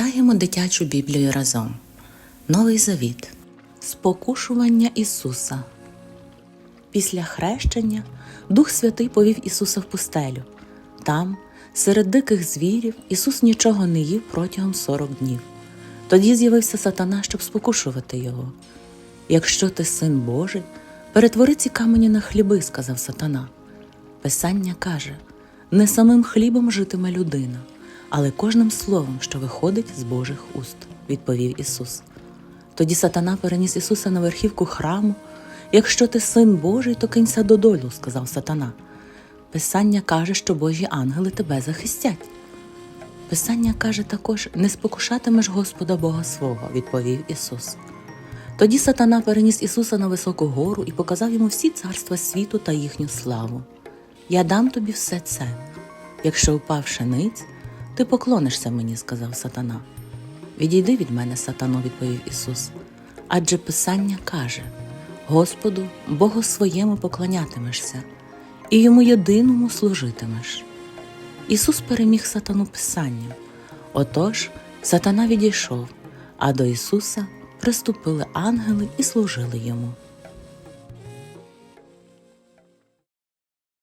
Читаємо дитячу Біблію разом. Новий Завіт. Спокушування Ісуса. Після хрещення Дух Святий повів Ісуса в пустелю. Там, серед диких звірів, Ісус нічого не їв протягом сорок днів. Тоді з'явився сатана, щоб спокушувати його. Якщо ти син Божий, перетвори ці камені на хліби, сказав сатана. Писання каже: не самим хлібом житиме людина, але кожним словом, що виходить з Божих уст, відповів Ісус. Тоді сатана переніс Ісуса на верхівку храму. Якщо ти син Божий, то кинься додолу, сказав сатана. Писання каже, що Божі ангели тебе захистять. Писання каже також: не спокушатимеш Господа Бога свого, відповів Ісус. Тоді сатана переніс Ісуса на високу гору і показав йому всі царства світу та їхню славу. Я дам тобі все це. Якщо впавши ниць, ти поклонишся мені, сказав сатана. Відійди від мене, сатано, відповів Ісус. Адже Писання каже: Господу, Богу своєму поклонятимешся, і йому єдиному служитимеш. Ісус переміг сатану Писанням. Отож, сатана відійшов, а до Ісуса приступили ангели і служили йому.